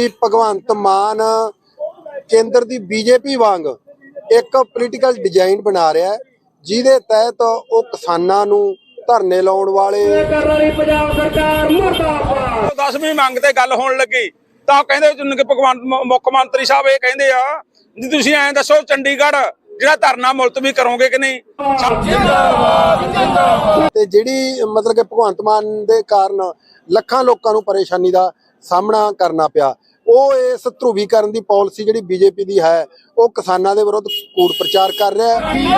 ਕਿ ਭਗਵੰਤ ਮਾਨ ਕੇਂਦਰ ਦੀ ਬੀਜੇਪੀ ਵਾਂਗ ਇੱਕ ਪੋਲੀਟੀਕਲ ਡਿਜ਼ਾਈਨ ਬਣਾ ਰਿਹਾ ਹੈ ਜਿਹਦੇ ਤਹਿਤ ਉਹ ਕਿਸਾਨਾਂ ਨੂੰ ਧਰਨੇ ਲਾਉਣ ਵਾਲੇ ਕਰਨ ਵਾਲੀ ਪੰਜਾਬ ਸਰਕਾਰ ਮੁਰਦਾਬਾਦ। 10ਵੀਂ ਮੰਗ ਤੇ ਗੱਲ ਹੋਣ ਲੱਗੀ ਤਾਂ ਉਹ ਕਹਿੰਦੇ ਕੇ ਭਗਵੰਤ ਮੁੱਖ ਮੰਤਰੀ ਸਾਹਿਬ ਇਹ ਕਹਿੰਦੇ ਆ ਜੀ ਤੁਸੀਂ ਐਂ ਦੱਸੋ ਚੰਡੀਗੜ੍ਹ ਜਿਹੜਾ ਧਰਨਾ ਮੁਲਤਵੀ ਕਰੋਗੇ ਕਿ ਨਹੀਂ? ਤੇ ਜਿਹੜੀ ਮਤਲਬ ਕਿ ਭਗਵੰਤ ਮਾਨ ਦੇ ਕਾਰਨ ਲੱਖਾਂ ਲੋਕਾਂ ਨੂੰ ਪਰੇਸ਼ਾਨੀ ਦਾ ਸਾਹਮਣਾ ਕਰਨਾ ਪਿਆ। ਉਹ ਇਸ ਧਰੂਵੀਕਰਨ ਦੀ ਪਾਲਿਸੀ ਜਿਹੜੀ ਬੀਜੇਪੀ ਦੀ ਹੈ ਉਹ ਕਿਸਾਨਾਂ ਦੇ ਵਿਰੁੱਧ ਕੂੜ ਪ੍ਰਚਾਰ ਕਰ ਰਿਹਾ ਹੈ।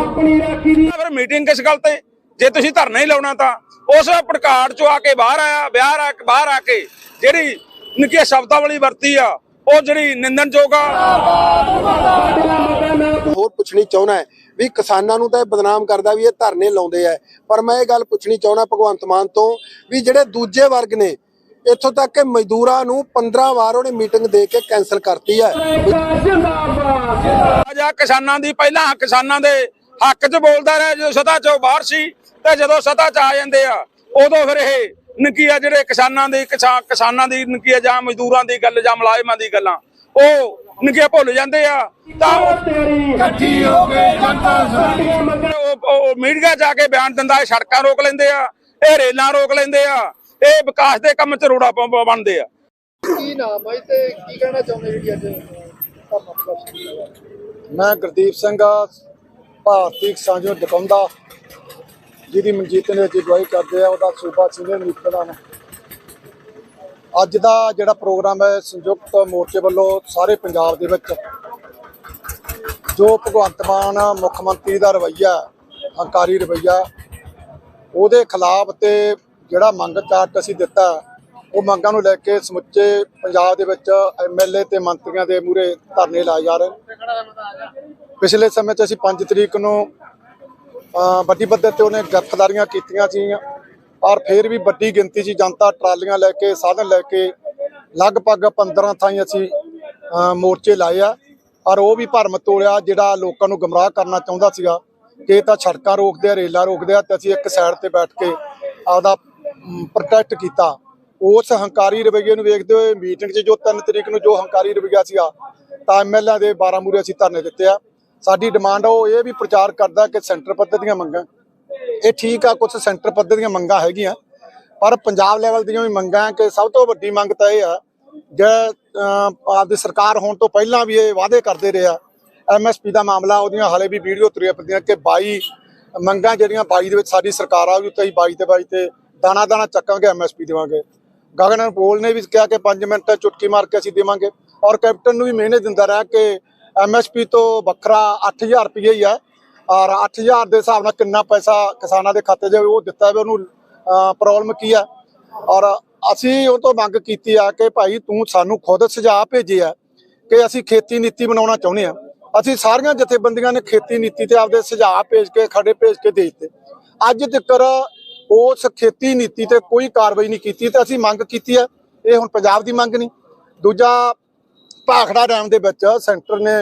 ਆਪਣੀ ਰਾਖੀ ਦੀ ਫਿਰ ਮੀਟਿੰਗ ਕਿਸ ਗੱਲ ਤੇ ਜੇ ਤੁਸੀਂ ਧਰਨਾ ਹੀ ਲਾਉਣਾ ਤਾਂ ਉਸ ਪੜਕਾੜ ਚੋਂ ਆ ਕੇ ਬਾਹਰ ਆਇਆ ਬਾਹਰ ਆ ਕੇ ਬਾਹਰ ਆ ਕੇ ਜਿਹੜੀ ਨਿੱਕੀ ਸ਼ਬਦਾਵਲੀ ਵਰਤੀ ਆ ਉਹ ਜਿਹੜੀ ਨਿੰਦਣਯੋਗ ਆ। ਹੋਰ ਪੁੱਛਣੀ ਚਾਹੁੰਦਾ ਹੈ ਵੀ ਕਿਸਾਨਾਂ ਨੂੰ ਤਾਂ ਇਹ ਬਦਨਾਮ ਕਰਦਾ ਵੀ ਇਹ ਧਰਨੇ ਲਾਉਂਦੇ ਆ। ਪਰ ਮੈਂ ਇਹ ਗੱਲ ਪੁੱਛਣੀ ਚਾਹੁੰਦਾ ਭਗਵੰਤ ਮਾਨ ਤੋਂ ਵੀ ਜਿਹੜੇ ਦੂਜੇ ਵਰਗ ਨੇ ਇੱਥੋਂ ਤੱਕ ਕਿ ਮਜ਼ਦੂਰਾਂ ਨੂੰ 15 ਵਾਰ ਉਹਨੇ ਮੀਟਿੰਗ ਦੇ ਕੇ ਕੈਨਸਲ ਕਰਤੀ ਹੈ। ਜਿੰਦਾਬਾਦ। ਜਾ ਕਿਸਾਨਾਂ ਦੀ ਪਹਿਲਾਂ ਕਿਸਾਨਾਂ ਦੇ ਹੱਕ 'ਚ ਬੋਲਦਾ ਰਿਹਾ ਜਦੋਂ ਸਤਾ 'ਚੋਂ ਬਾਹਰ ਸੀ ਤੇ ਜਦੋਂ ਸਤਾ 'ਚ ਆ ਜਾਂਦੇ ਆ ਉਦੋਂ ਫਿਰ ਇਹ ਨਕੀਆ ਜਿਹੜੇ ਕਿਸਾਨਾਂ ਦੀ ਕਿਸਾ- ਕਿਸਾਨਾਂ ਦੀ ਨਕੀਆ ਜਾਂ ਮਜ਼ਦੂਰਾਂ ਦੀ ਗੱਲ ਜਾਂ ਮੁਲਾਜ਼ਮਾਂ ਦੀ ਗੱਲਾਂ ਉਹ ਨਕੀਆ ਭੁੱਲ ਜਾਂਦੇ ਆ। ਤਾਂ ਇਕੱਠੀ ਹੋ ਕੇ ਜਨਤਾ ਸਾਡੀਆਂ ਮੰਗਾਂ ਉਹ ਮੀਡੀਆ ਜਾ ਕੇ ਬਿਆਨ ਦਿੰਦਾ ਸੜਕਾਂ ਰੋਕ ਲੈਂਦੇ ਆ ਇਹ ਰੇਲਾਂ ਰੋਕ ਲੈਂਦੇ ਆ। ਇਹ ਵਿਕਾਸ ਦੇ ਕੰਮ 'ਚ ਰੋੜਾ ਬਣਦੇ ਆ। ਕੀ ਨਾਮ ਹੈ ਤੇ ਕੀ ਕਹਿਣਾ ਚਾਹੁੰਦੇ ਜਿਹੜੀ ਅੱਜ ਮੈਂ ਗੁਰਦੀਪ ਸਿੰਘ ਭਾਰਤੀ ਕਿਸਾਨ ਦਕੌਂਦਾ। ਜਿਹਦੀ ਮਨਜੀਤ ਨੇ ਅੱਜ ਅਗਵਾਈ ਕਰਦੇ ਆ ਉਹਦਾ ਸੂਬਾ ਸੀਨੀਅਰ ਮੀਤ ਪ੍ਰਧਾਨ ਅੱਜ ਦਾ ਜਿਹੜਾ ਪ੍ਰੋਗਰਾਮ ਹੈ ਸੰਯੁਕਤ ਮੋਰਚੇ ਵੱਲੋਂ ਸਾਰੇ ਪੰਜਾਬ ਦੇ ਵਿੱਚ ਜੋ ਭਗਵੰਤ ਮਾਨ ਮੁੱਖ ਮੰਤਰੀ ਦਾ ਰਵੱਈਆ ਹੰਕਾਰੀ ਰਵੱਈਆ ਉਹਦੇ ਖਿਲਾਫ ਤੇ ਜਿਹੜਾ ਮੰਗ ਚਾਰਟ ਅਸੀਂ ਦਿੱਤਾ, ਉਹ ਮੰਗਾਂ ਨੂੰ ਲੈ ਕੇ ਸਮੁੱਚੇ ਪੰਜਾਬ ਦੇ ਵਿੱਚ ਐਮਐਲਏ ਤੇ ਮੰਤਰੀਆਂ ਦੇ ਮੂਹਰੇ ਧਰਨੇ ਲਾਏ ਜਾ ਰਹੇ ਪਿਛਲੇ ਸਮੇਂ 'ਚ ਅਸੀਂ 5 ਤਰੀਕ ਨੂੰ ਵੱਡੀ ਪੱਧਰ ਤੇ ਉਹਨੇ ਗ੍ਰਿਫਤਾਰੀਆਂ ਕੀਤੀਆਂ ਸੀ ਔਰ ਫਿਰ ਵੀ ਵੱਡੀ ਗਿਣਤੀ 'ਚ ਜਨਤਾ ਟਰਾਲੀਆਂ ਲੈ ਕੇ, ਸਾਧਨ ਲੈ ਕੇ ਲਗਭਗ 15 ਥਾਈਂ ਅਸੀਂ ਮੋਰਚੇ ਲਾਏ ਆ। ਔਰ ਉਹ ਵੀ ਭਰਮ ਤੋੜਿਆ ਜਿਹੜਾ ਲੋਕਾਂ ਨੂੰ ਗਮਰਾਹ ਕਰਨਾ ਚਾਹੁੰਦਾ ਸੀਗਾ ਕਿ ਇਹ ਤਾਂ ਸੜਕਾਂ ਰੋਕਦੇ ਆ, ਰੇਲਾਂ ਰੋਕਦੇ ਆ ਤੇ ਅਸੀਂ ਇੱਕ ਸਾਈਡ ਤੇ ਬੈਠ ਕੇ ਆਪਦਾ ਪ੍ਰੋਟੈਕਟ ਕੀਤਾ। ਉਸ ਹੰਕਾਰੀ ਰਵੱਈਏ ਨੂੰ ਵੇਖਦੇ ਹੋਏ ਮੀਟਿੰਗ 'ਚ ਜੋ 3 ਤਰੀਕ ਨੂੰ ਜੋ ਹੰਕਾਰੀ ਰਵੱਈਆ ਸੀਗਾ, ਤਾਂ ਐਮਐਲਏ ਦੇ 12 ਮੂਰੇ ਅਸੀਂ ਧਰਨੇ ਦਿੱਤੇ ਆ। ਸਾਡੀ ਡਿਮਾਂਡ ਉਹ ਇਹ ਵੀ ਪ੍ਰਚਾਰ ਕਰਦਾ ਕਿ ਸੈਂਟਰ ਪੱਧਰ ਦੀਆਂ ਮੰਗਾਂ, ਇਹ ਠੀਕ ਆ ਕੁਝ ਸੈਂਟਰ ਪੱਧਰ ਦੀਆਂ ਮੰਗਾਂ ਹੈਗੀਆਂ, ਪਰ ਪੰਜਾਬ ਲੈਵਲ ਦੀਆਂ ਵੀ ਮੰਗਾਂ ਕਿ ਸਭ ਤੋਂ ਵੱਡੀ ਮੰਗ ਤਾਂ ਇਹ ਆ, ਜੇ ਆਪਦੀ ਸਰਕਾਰ ਹੋਣ ਤੋਂ ਪਹਿਲਾਂ ਵੀ ਇਹ ਵਾਅਦੇ ਕਰਦੇ ਰਹੇ ਆ ਐਮਐਸਪੀ ਦਾ ਮਾਮਲਾ, ਉਹਦੀਆਂ ਹਾਲੇ ਵੀ ਵੀਡੀਓ ਤੁਰੀਆਂ ਪੈਂਦੀਆਂ ਕਿ 22 ਮੰਗਾਂ ਜਿਹੜੀਆਂ 22 ਦੇ ਵਿੱਚ ਸਾਡੀ ਸਰਕਾਰ ਆ ਵੀ ਉੱਤੇ 22 ਤੇ 22 ਤੇ ਦਾਣਾ ਦਾਣਾ ਚੱਕਾਂਗੇ ਐਮਐਸਪੀ ਦੇਵਾਂਗੇ। ਗਗਨ ਪੋਲ ਨੇ ਵੀ ਕਿਹਾ ਕਿ 5 ਮਿੰਟ ਚੁਟਕੀ ਮਾਰ ਕੇ ਅਸੀਂ ਦੇਵਾਂਗੇ। ਔਰ ਕੈਪਟਨ ਨੂੰ ਵੀ ਮਿਹਨਤ ਦਿੰਦਾ ਰਿਹਾ ਕਿ ਐਮਐਸਪੀ ਤੋਂ ਵੱਖਰਾ 8000 ਰੁਪਏ ਹੀ ਹੈ। ਔਰ 8000 ਦੇ ਹਿਸਾਬ ਨਾਲ ਕਿੰਨਾ ਪੈਸਾ ਕਿਸਾਨਾਂ ਦੇ ਖਾਤੇ 'ਚ ਉਹ ਦਿੱਤਾ ਵੀ ਉਹਨੂੰ ਪ੍ਰੋਬਲਮ ਕੀ ਹੈ। ਔਰ ਅਸੀਂ ਉਹ ਤੋਂ ਮੰਗ ਕੀਤੀ ਆ ਕਿ ਭਾਈ ਤੂੰ ਸਾਨੂੰ ਖੁਦ ਸੁਝਾਅ ਭੇਜੇ ਆ ਕਿ ਅਸੀਂ ਖੇਤੀ ਨੀਤੀ ਬਣਾਉਣਾ ਚਾਹੁੰਦੇ ਆ। ਅਸੀਂ ਸਾਰੀਆਂ ਜਥੇਬੰਦੀਆਂ ਨੇ ਖੇਤੀ ਨੀਤੀ ਤੇ ਆਪਦੇ ਸੁਝਾਅ ਭੇਜ ਕੇ, ਖੜੇ ਭੇਜ ਕੇ ਦੇ ਦਿੱਤੇ। ਅੱਜ ਤੱਕ ਉਸ ਖੇਤੀ ਨੀਤੀ ਤੇ ਕੋਈ ਕਾਰਵਾਈ ਨਹੀਂ ਕੀਤੀ ਤੇ ਅਸੀਂ ਮੰਗ ਕੀਤੀ ਹੈ। ਇਹ ਹੁਣ ਪੰਜਾਬ ਦੀ ਮੰਗ ਨਹੀਂ। ਦੂਜਾ, ਭਾਖੜਾ ਡੈਮ ਦੇ ਵਿੱਚ ਸੈਂਟਰ ਨੇ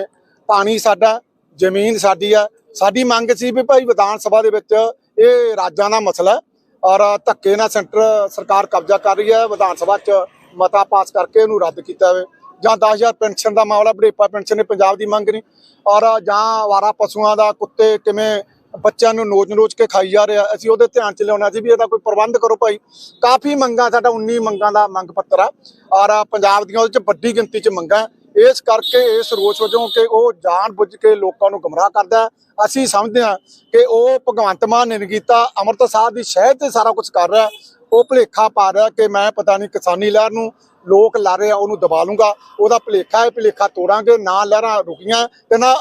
ਪਾਣੀ ਸਾਡਾ, ਜ਼ਮੀਨ ਸਾਡੀ ਆ ਸਾਡੀ ਮੰਗ ਸੀ ਵੀ ਭਾਈ ਵਿਧਾਨ ਸਭਾ ਦੇ ਵਿੱਚ ਇਹ ਰਾਜਾਂ ਦਾ ਮਸਲਾ ਹੈ ਔਰ ਧੱਕੇ ਨਾਲ ਸੈਂਟਰ ਸਰਕਾਰ ਕਬਜ਼ਾ ਕਰ ਰਹੀ ਹੈ। ਵਿਧਾਨ ਸਭਾ 'ਚ ਮਤਾ ਪਾਸ ਕਰਕੇ ਇਹਨੂੰ ਰੱਦ ਕੀਤਾ ਜਾਵੇ। ਜਾਂ 10000 ਪੈਨਸ਼ਨ ਦਾ ਮਾਮਲਾ ਬੜੇਪਾ ਪੈਨਸ਼ਨ ਨੇ ਪੰਜਾਬ ਦੀ ਮੰਗ ਨਹੀਂ। ਔਰ ਜਾਂ ਆਵਾਰਾ ਪਸ਼ੂਆਂ ਦਾ, ਕੁੱਤੇ ਕਿਵੇਂ ਬੱਚਿਆਂ ਨੂੰ ਨੋਚ-ਨੋਚ ਕੇ ਖਾਈ ਜਾ ਰਿਹਾ। ਅਸੀਂ ਉਹਦੇ ਧਿਆਨ 'ਚ ਲਿਆਉਣਾ ਸੀ ਵੀ ਇਹਦਾ ਕੋਈ ਪ੍ਰਬੰਧ ਕਰੋ ਭਾਈ। ਕਾਫੀ ਮੰਗਾਂ, ਸਾਡਾ 19 ਮੰਗਾਂ ਦਾ ਮੰਗ ਪੱਤਰ ਆ। ਔਰ ਪੰਜਾਬ ਦੀਆਂ ਉਹਦੇ 'ਚ ਵੱਡੀ ਗਿਣਤੀ 'ਚ ਮੰਗਾਂ ਇਸ ਕਰਕੇ ਇਸ ਰੋਸ ਵਜੋਂ ਕਿ ਉਹ ਜਾਣ ਬੁੱਝ ਕੇ ਲੋਕਾਂ ਨੂੰ ਗਮਰਾਹ ਕਰਦਾ ਅਸੀਂ ਸਮਝਦੇ ਹਾਂ ਕਿ ਉਹ ਭਗਵੰਤ ਮਾਨ ਨੇ ਨਹੀਂ ਕੀਤਾ। ਅੰਮ੍ਰਿਤ ਸਾਹਿਬ ਦੀ ਸ਼ਹਿਦ ਤੇ ਸਾਰਾ ਕੁਝ ਕਰ ਰਿਹਾ ਉਹ ਭੁਲੇਖਾ ਪਾ ਰਿਹਾ ਕਿ ਮੈਂ ਪਤਾ ਨਹੀਂ ਕਿਸਾਨੀ ਲਹਿਰ ਨੂੰ ਲੋਕ ਲਾ ਰਹੇ ਆ ਉਹਨੂੰ ਦਬਾ ਲੂੰਗਾ। ਉਹਦਾ ਭੁਲੇਖਾ ਹੈ ਭੁਲੇਖਾ ਤੋੜਾਂਗੇ ਨਾ ਲਹਿਰਾਂ ਰੁਕੀਆਂ ਤੇ ਨਾ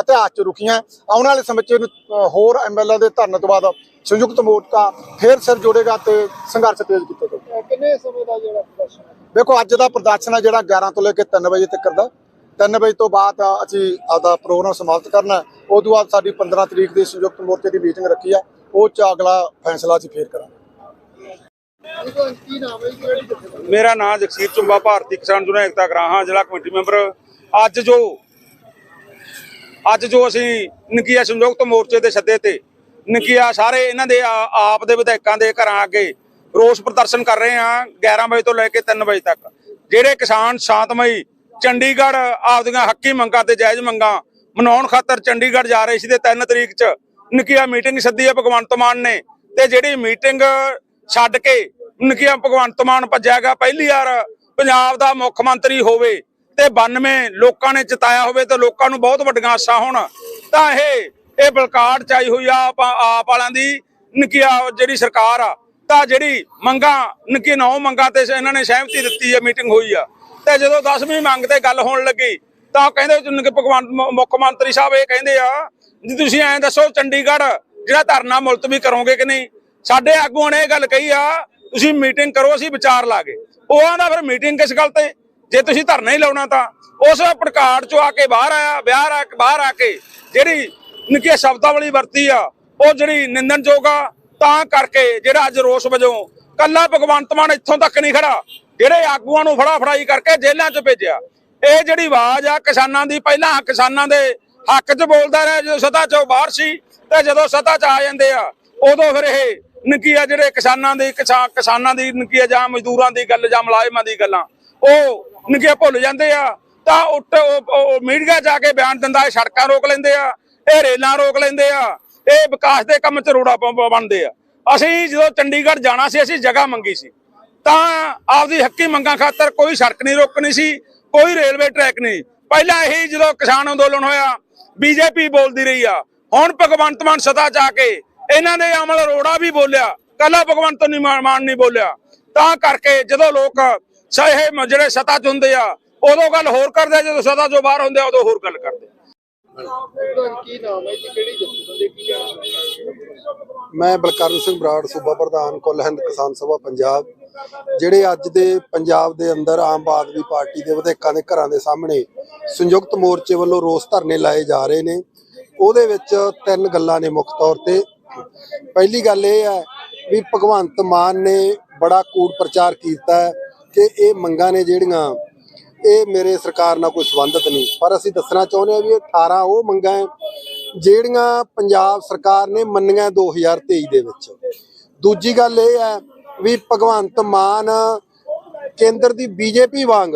ਇਤਿਹਾਸ ਚ ਰੁਕੀਆਂ। ਆਉਣ ਵਾਲੇ ਸਮੇਂ ਚ ਹੋਰ ਐਮਐਲਏ ਦੇ ਧਰਨੇ ਤੋਂ ਬਾਅਦ ਸੰਯੁਕਤ ਮੋਰਚਾ ਫੇਰ ਸਿਰ ਜੋੜੇਗਾ ਤੇ ਸੰਘਰਸ਼ ਤੇਜ਼ ਕੀਤਾ ਜਾਊਗਾ। ਕਿੰਨੇ ਸਮੇਂ ਦਾ ਜਿਹੜਾ ਪ੍ਰਦਰਸ਼ਨ ਦੇਖੋ ਅੱਜ ਦਾ ਪ੍ਰਦਰਸ਼ਨ ਹੈ ਜਿਹੜਾ 11 ਤੋਂ ਲੈ ਕੇ 3 ਵਜੇ ਤੱਕ ਦਾ। 3 ਵਜੇ ਤੋਂ ਬਾਅਦ ਅਸੀਂ ਆਪਦਾ ਪ੍ਰੋਗਰਾਮ ਸਮਾਪਤ ਕਰਨਾ। ਉਹ ਤੋਂ ਬਾਅਦ ਸਾਡੀ 15 ਤਰੀਕ ਦੀ ਸੰਯੁਕਤ ਮੋਰਚੇ ਦੀ ਮੀਟਿੰਗ ਰੱਖੀ ਆ ਉਹ ਚ ਅਗਲਾ ਫੈਸਲਾ ਅਸੀਂ ਫੇਰ ਕਰਾਂਗੇ ਕੀ ਨਾਮ ਹੈ ਜਿਹੜੀ ਜਥੇਬੰਦੀ ਮੇਰਾ ਨਾਮ ਜਗਸੀਰ ਚੁੰਬਾ, ਭਾਰਤੀ ਕਿਸਾਨ ਯੂਨੀਅਨ ਏਕਤਾ ਗਰਾਹਾਂ, ਜ਼ਿਲ੍ਹਾ ਕਮੇਟੀ ਮੈਂਬਰ। ਅੱਜ ਜੋ ਅੱਜ ਜੋ ਅਸੀਂ ਨਕੀਆ ਸੰਯੁਕਤ ਮੋਰਚੇ ਦੇ ਸੱਦੇ ਤੇ, ਨਕੀਆ ਸਾਰੇ ਇਹਨਾਂ ਦੇ ਆਪ ਦੇ ਵਿਧਾਇਕਾਂ ਦੇ ਘਰਾਂ ਅੱਗੇ ਰੋਸ ਪ੍ਰਦਰਸ਼ਨ ਕਰ ਰਹੇ ਹਾਂ 11 ਵਜੇ ਤੋਂ ਲੈ ਕੇ 3 ਵਜੇ ਤੱਕ। ਜਿਹੜੇ ਕਿਸਾਨ ਸ਼ਾਂਤਮਈ ਚੰਡੀਗੜ੍ਹ ਆਪਦੀਆਂ ਹੱਕੀ ਮੰਗਾਂ ਤੇ ਜਾਇਜ਼ ਮੰਗਾਂ ਮਨਾਉਣ ਖਾਤਰ ਚੰਡੀਗੜ੍ਹ ਜਾ ਰਹੇ ਸੀ ਤੇ 3 ਤਰੀਕ 'ਚ ਨਿੱਕੀਆ ਮੀਟਿੰਗ ਸੱਦੀ ਹੈ, ਭਗਵੰਤ ਮਾਨ ਨੇ। ਤੇ ਜਿਹੜੀ ਮੀਟਿੰਗ ਛੱਡ ਕੇ ਨਿੱਕੀਆ ਭਗਵੰਤ ਮਾਨ ਭੱਜਿਆਗਾ ਪਹਿਲੀ ਵਾਰ ਪੰਜਾਬ ਦਾ ਮੁੱਖ ਮੰਤਰੀ ਹੋਵੇ ਤੇ 92 ਲੋਕਾਂ ਨੇ ਜਿਤਾਇਆ ਹੋਵੇ ਤੇ ਲੋਕਾਂ ਨੂੰ ਬਹੁਤ ਵੱਡੀਆਂ ਆਸਾਂ ਹੋਣ। ਤਾਂ ਇਹ ਇਹ ਬਲਕਾਰਡ ਚਾਈ ਹੋਈ ਆ ਆਪ ਵਾਲਿਆਂ ਦੀ ਨਿੱਕੀਆ ਜਿਹੜੀ ਸਰਕਾਰ ਆ, ਤਾਂ ਜਿਹੜੀ ਮੰਗਾਂ ਨਿੱਕੀ ਨੌ ਮੰਗਾਂ ਤੇ ਇਹਨਾਂ ਨੇ ਸਹਿਮਤੀ ਦਿੱਤੀ ਹੈ ਮੀਟਿੰਗ ਹੋਈ ਆ। ਤੇ ਜਦੋਂ 10ਵੀਂ ਮੰਗ ਤੇ ਗੱਲ ਹੋਣ ਲੱਗੀ, ਤਾਂ ਕਹਿੰਦੇ ਕਿ ਭਗਵੰਤ ਮੁੱਖ ਮੰਤਰੀ ਸਾਹਿਬ ਇਹ ਕਹਿੰਦੇ ਆ ਜੀ ਤੁਸੀਂ ਐਂ ਦੱਸੋ ਚੰਡੀਗੜ੍ਹ ਜਿਹੜਾ ਧਰਨਾ ਮੁਲਤਵੀ ਕਰੋਗੇ ਕਿ ਨਹੀਂ? ਸਾਡੇ ਆਗੂਆਂ ਨੇ ਇਹ ਗੱਲ ਕਹੀ ਆ ਤੁਸੀਂ ਮੀਟਿੰਗ ਕਰੋ, ਅਸੀਂ ਵਿਚਾਰ ਲਾਗੇ ਉਹ ਆਂਦਾ ਫਿਰ ਮੀਟਿੰਗ ਕਿਸ ਗੱਲ ਤੇ? ਜੇ ਤੁਸੀਂ ਧਰਨਾ ਹੀ ਲਾਉਣਾ ਤਾਂ। ਉਸ ਪ੍ਰਕਾਰ ਚੋਂ ਆ ਕੇ ਬਾਹਰ ਆਇਆ ਬਿਆਰ ਆ ਬਾਹਰ ਆ ਕੇ ਜਿਹੜੀ ਨਿੱਕੀ ਸ਼ਬਦਾਵਲੀ ਵਰਤੀ ਆ, ਉਹ ਜਿਹੜੀ ਨਿੰਦਣਯੋਗ ਆ, ਤਾਂ ਕਰਕੇ ਜਿਹੜਾ ਅੱਜ ਰੋਸ ਵਜੋਂ ਕੱਲਾ ਭਗਵੰਤ ਮਾਨ ਇੱਥੋਂ ਤੱਕ ਨਹੀਂ ਖੜਾ, ਜਿਹੜੇ ਆਗੂਆਂ ਨੂੰ ਫੜਾ ਫੜਾਈ ਕਰਕੇ ਜੇਲ੍ਹਾਂ 'ਚ ਭੇਜਿਆ। ਇਹ ਜਿਹੜੀ ਆਵਾਜ਼ ਆ ਕਿਸਾਨਾਂ ਦੀ, ਪਹਿਲਾਂ ਕਿਸਾਨਾਂ ਦੇ ਹੱਕ 'ਚ ਬੋਲਦਾ ਰਿਹਾ, ਜਦੋਂ ਸਤਾ 'ਚੋਂ ਬਾਹਰ ਸੀ ਤੇ ਜਦੋਂ ਸਤਾ 'ਚ ਆ ਜਾਂਦੇ ਆ, ਉਦੋਂ ਫਿਰ ਇਹ ਨਕੀਆ ਜਿਹੜੇ ਕਿਸਾਨਾਂ ਦੀ ਕਿਸਾ- ਕਿਸਾਨਾਂ ਦੀ ਨਕੀਆ ਜਾਂ ਮਜ਼ਦੂਰਾਂ ਦੀ ਗੱਲ ਜਾਂ ਮੁਲਾਜ਼ਮਾਂ ਦੀ ਗੱਲਾਂ, ਉਹ ਨਕੀਆ ਭੁੱਲ ਜਾਂਦੇ ਆ। ਤਾਂ ਉੱਟ ਮੀਡੀਆ ਜਾ ਕੇ ਬਿਆਨ ਦਿੰਦਾ, ਇਹ ਸੜਕਾਂ ਰੋਕ ਲੈਂਦੇ ਆ, ਇਹ ਰੇਲਾਂ ਰੋਕ ਲੈਂਦੇ ਆ, ਇਹ ਵਿਕਾਸ ਦੇ ਕੰਮ 'ਚ ਰੋੜਾ ਬਣਦੇ ਆ। ਅਸੀਂ ਜਦੋਂ ਚੰਡੀਗੜ੍ਹ ਜਾਣਾ ਸੀ, ਅਸੀਂ ਜਗ੍ਹਾ ਮੰਗੀ ਸੀ। ਤਾਂ ਆਪਦੀ ਹੱਕੀ ਮੰਗਾਂ ਖਾਤਰ ਕੋਈ ਸੜਕ ਨਹੀਂ ਰੋਕਣੀ ਸੀ, ਕੋਈ ਰੇਲਵੇ ਟਰੈਕ ਨਹੀਂ। ਪਹਿਲਾਂ ਇਹੀ ਜਦੋਂ ਕਿਸਾਨ ਅੰਦੋਲਨ ਹੋਇਆ, ਬੀਜੇਪੀ ਬੋਲਦੀ ਰਹੀ ਆ। ਹੁਣ ਭਗਵੰਤ ਮਾਨ ਸਤਾ ਜਾ ਕੇ ਇਹਨਾਂ ਨੇ ਅਮਲ ਅਰੋੜਾ ਵੀ ਬੋਲਿਆ ਕੱਲਾ ਭਗਵੰਤ ਮਾਨ ਨਹੀਂ ਬੋਲਿਆ। ਤਾਂ ਕਰਕੇ ਜਦੋਂ ਲੋਕ ਸਹੇ ਜਿਹੜੇ ਸਤਾ ਚ ਹੁੰਦੇ ਆ, ਉਦੋਂ ਗੱਲ ਹੋਰ ਕਰਦੇ ਜਦੋਂ ਸਤਾ ਚੋਂ ਬਾਹਰ ਹੁੰਦੇ ਆ, ਉਦੋਂ ਹੋਰ ਗੱਲ ਕਰਦੇ ਆ। ਮੈਂ ਬਲਕਰਨ ਸਿੰਘ ਬਰਾੜ, ਸੂਬਾ ਪ੍ਰਧਾਨ, ਕੁੱਲ ਹਿੰਦ ਕਿਸਾਨ ਸਭਾ, ਪੰਜਾਬ। ਜਿਹੜੇ ਅੱਜ ਦੇ ਪੰਜਾਬ ਦੇ ਅੰਦਰ ਆਮ ਆਦਮੀ ਪਾਰਟੀ ਦੇ ਵਿਧਾਇਕਾਂ ਦੇ ਘਰਾਂ ਦੇ ਸਾਹਮਣੇ ਸੰਯੁਕਤ ਮੋਰਚੇ ਵੱਲੋਂ ਰੋਸ ਧਰਨੇ ਲਾਏ ਜਾ ਰਹੇ ਨੇ, ਉਹਦੇ ਵਿੱਚ ਤਿੰਨ ਗੱਲਾਂ ਨੇ ਮੁੱਖ ਤੌਰ ਤੇ। ਪਹਿਲੀ ਗੱਲ ਇਹ ਹੈ ਵੀ ਭਗਵੰਤ ਮਾਨ ਨੇ ਬੜਾ ਕੂੜ ਪ੍ਰਚਾਰ ਕੀਤਾ ਕਿ ਇਹ ਮੰਗਾਂ ਨੇ ਜਿਹੜੀਆਂ ਇਹ ਮੇਰੇ ਸਰਕਾਰ ਨਾਲ ਕੋਈ ਸੰਬੰਧਿਤ ਨਹੀਂ। ਪਰ ਅਸੀਂ ਦੱਸਣਾ ਚਾਹੁੰਦੇ ਹਾਂ ਵੀ ਇਹ 18 ਉਹ ਮੰਗਾਂ ਜਿਹੜੀਆਂ ਪੰਜਾਬ ਸਰਕਾਰ ਨੇ ਮੰਨੀਆਂ 2023 ਦੇ ਵਿੱਚ। ਦੂਜੀ ਗੱਲ ਇਹ ਹੈ ਵੀ ਭਗਵੰਤ ਮਾਨ ਕੇਂਦਰ ਦੀ ਬੀਜੇਪੀ ਵਾਂਗ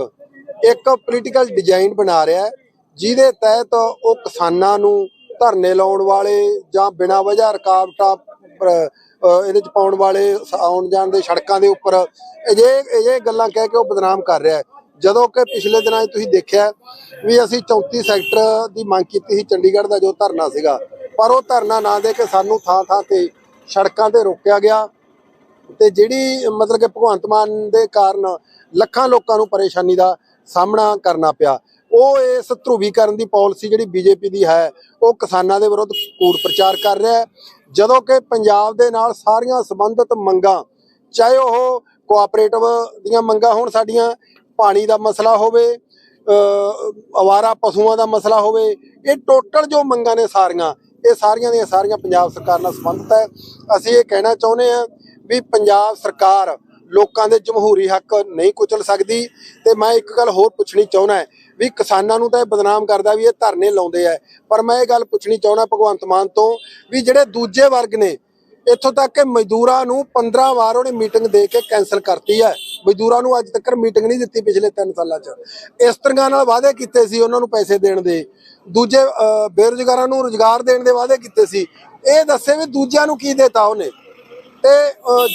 ਇੱਕ ਪੋਲੀਟੀਕਲ ਡਿਜ਼ਾਈਨ ਬਣਾ ਰਿਹਾ ਜਿਹਦੇ ਤਹਿਤ ਉਹ ਕਿਸਾਨਾਂ ਨੂੰ ਧਰਨੇ ਲਾਉਣ ਵਾਲੇ ਜਾਂ ਬਿਨਾਂ ਵਜ੍ਹਾ ਰੁਕਾਵਟਾਂ ਇਹਦੇ ਚ ਪਾਉਣ ਵਾਲੇ ਆਉਣ ਜਾਣ ਦੇ ਸੜਕਾਂ ਦੇ ਉੱਪਰ ਅਜੇ ਇਹ ਗੱਲਾਂ ਕਹਿ ਕੇ ਉਹ ਬਦਨਾਮ ਕਰ ਰਿਹਾ ਹੈ। ਜਦੋਂ ਕਿ ਪਿਛਲੇ ਦਿਨਾਂ 'ਚ ਤੁਸੀਂ ਦੇਖਿਆ ਵੀ ਅਸੀਂ 34 ਸੈਕਟਰ ਦੀ ਮੰਗ ਕੀਤੀ ਸੀ ਚੰਡੀਗੜ੍ਹ ਦਾ ਜੋ ਧਰਨਾ ਸੀਗਾ, ਪਰ ਉਹ ਧਰਨਾ ਨਾ ਦੇ ਕੇ ਸਾਨੂੰ ਥਾਂ ਥਾਂ ਤੇ ਸੜਕਾਂ ਤੇ ਰੋਕਿਆ ਗਿਆ ਤੇ ਜਿਹੜੀ ਮਤਲਬ ਕਿ ਭਗਵੰਤ ਮਾਨ ਦੇ ਕਾਰਨ ਲੱਖਾਂ ਲੋਕਾਂ ਨੂੰ ਪਰੇਸ਼ਾਨੀ ਦਾ ਸਾਹਮਣਾ ਕਰਨਾ ਪਿਆ। ਉਹ ਇਸ ਧਰੂਵੀਕਰਨ ਦੀ ਪਾਲਿਸੀ ਜਿਹੜੀ ਬੀਜੇਪੀ ਦੀ ਹੈ, ਉਹ ਕਿਸਾਨਾਂ ਦੇ ਵਿਰੁੱਧ ਕੂੜ ਪ੍ਰਚਾਰ ਕਰ ਰਿਹਾ ਹੈ। ਜਦੋਂ ਕਿ ਪੰਜਾਬ ਦੇ ਨਾਲ ਸਾਰੀਆਂ ਸੰਬੰਧਿਤ ਮੰਗਾਂ, ਚਾਹੇ ਉਹ ਕੋਆਪਰੇਟਿਵ ਦੀਆਂ ਮੰਗਾਂ ਹੋਣ ਸਾਡੀਆਂ, ਪਾਣੀ ਦਾ ਮਸਲਾ ਹੋਵੇ ਅਵਾਰਾ ਪਸ਼ੂਆਂ ਦਾ ਮਸਲਾ ਹੋਵੇ, ਇਹ ਟੋਟਲ ਜੋ ਮੰਗਾਂ ਨੇ ਸਾਰੀਆਂ, ਇਹ ਸਾਰੀਆਂ ਦੀਆਂ ਸਾਰੀਆਂ ਪੰਜਾਬ ਸਰਕਾਰ ਨਾਲ ਸੰਬੰਧਿਤ ਹੈ। ਅਸੀਂ ਇਹ ਕਹਿਣਾ ਚਾਹੁੰਦੇ ਹਾਂ ਵੀ ਪੰਜਾਬ ਸਰਕਾਰ ਲੋਕਾਂ ਦੇ ਜਮਹੂਰੀ ਹੱਕ ਨਹੀਂ ਕੁਚਲ ਸਕਦੀ। ਤੇ ਮੈਂ ਇੱਕ ਗੱਲ ਹੋਰ ਪੁੱਛਣੀ ਚਾਹੁੰਦਾ ਹੈ ਵੀ ਕਿਸਾਨਾਂ ਨੂੰ ਤਾਂ ਇਹ ਬਦਨਾਮ ਕਰਦਾ ਵੀ ਇਹ ਧਰਨੇ ਲਾਉਂਦੇ ਆ। ਪਰ ਮੈਂ ਇਹ ਗੱਲ ਪੁੱਛਣੀ ਚਾਹੁੰਦਾ ਭਗਵੰਤ ਮਾਨ ਤੋਂ ਵੀ ਜਿਹੜੇ ਦੂਜੇ ਵਰਗ ਨੇ, ਇੱਥੋਂ ਤੱਕ ਕਿ ਮਜ਼ਦੂਰਾਂ ਨੂੰ 15 ਵਾਰ ਉਹਨੇ ਮੀਟਿੰਗ ਦੇ ਕੇ ਕੈਨਸਲ ਕਰਤੀ ਹੈ ਮਜ਼ਦੂਰਾਂ ਨੂੰ ਅੱਜ ਤੱਕ ਮੀਟਿੰਗ ਨਹੀਂ ਦਿੱਤੀ ਪਿਛਲੇ 3 ਸਾਲਾਂ 'ਚ। ਇਸ ਤਰ੍ਹਾਂ ਨਾਲ ਵਾਅਦੇ ਕੀਤੇ ਸੀ ਉਹਨਾਂ ਨੂੰ ਪੈਸੇ ਦੇਣ ਦੇ। ਦੂਜੇ ਬੇਰੁਜ਼ਗਾਰਾਂ ਨੂੰ ਰੁਜ਼ਗਾਰ ਦੇਣ ਦੇ ਵਾਅਦੇ ਕੀਤੇ ਸੀ। ਇਹ ਦੱਸੇ ਵੀ ਦੂਜਿਆਂ ਨੂੰ ਕੀ ਦੇਤਾ ਉਹਨੇ? ਤੇ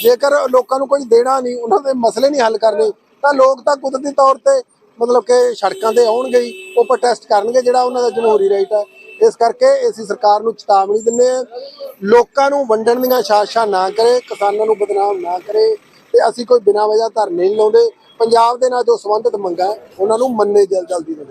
ਜੇਕਰ ਲੋਕਾਂ ਨੂੰ ਕੁਝ ਦੇਣਾ ਨਹੀਂ, ਉਹਨਾਂ ਦੇ ਮਸਲੇ ਨਹੀਂ ਹੱਲ ਕਰਨੇ, ਤਾਂ ਲੋਕ ਤਾਂ ਕੁਦਰਤੀ ਤੌਰ ਤੇ ਮਤਲਬ ਕਿ ਸੜਕਾਂ ਤੇ ਆਉਣਗੇ ਹੀ, ਉਹ ਪ੍ਰੋਟੈਸਟ ਕਰਨਗੇ ਜਿਹੜਾ ਉਹਨਾਂ ਦਾ ਜਮਹੂਰੀ ਰਾਈਟ ਹੈ। ਇਸ ਕਰਕੇ ਅਸੀਂ ਸਰਕਾਰ ਨੂੰ ਚੇਤਾਵਨੀ ਦਿੰਦੇ ਆ ਲੋਕਾਂ ਨੂੰ ਵੰਡਣ ਦੀਆਂ ਸਾਜ਼ਿਸ਼ਾਂ ਨਾ ਕਰੇ, ਕਿਸਾਨਾਂ ਨੂੰ ਬਦਨਾਮ ਨਾ ਕਰੇ, ਤੇ ਅਸੀਂ ਕੋਈ ਬਿਨਾਂ ਵਜ੍ਹਾ ਧਰਨੇ ਨਹੀਂ ਲਾਉਂਦੇ। ਪੰਜਾਬ ਦੇ ਨਾਲ ਜੋ ਸੰਬੰਧਿਤ ਮੰਗਾਂ ਉਹਨਾਂ ਨੂੰ ਮੰਨੇ ਜਲ ਜਲਦੀ। ਦੇ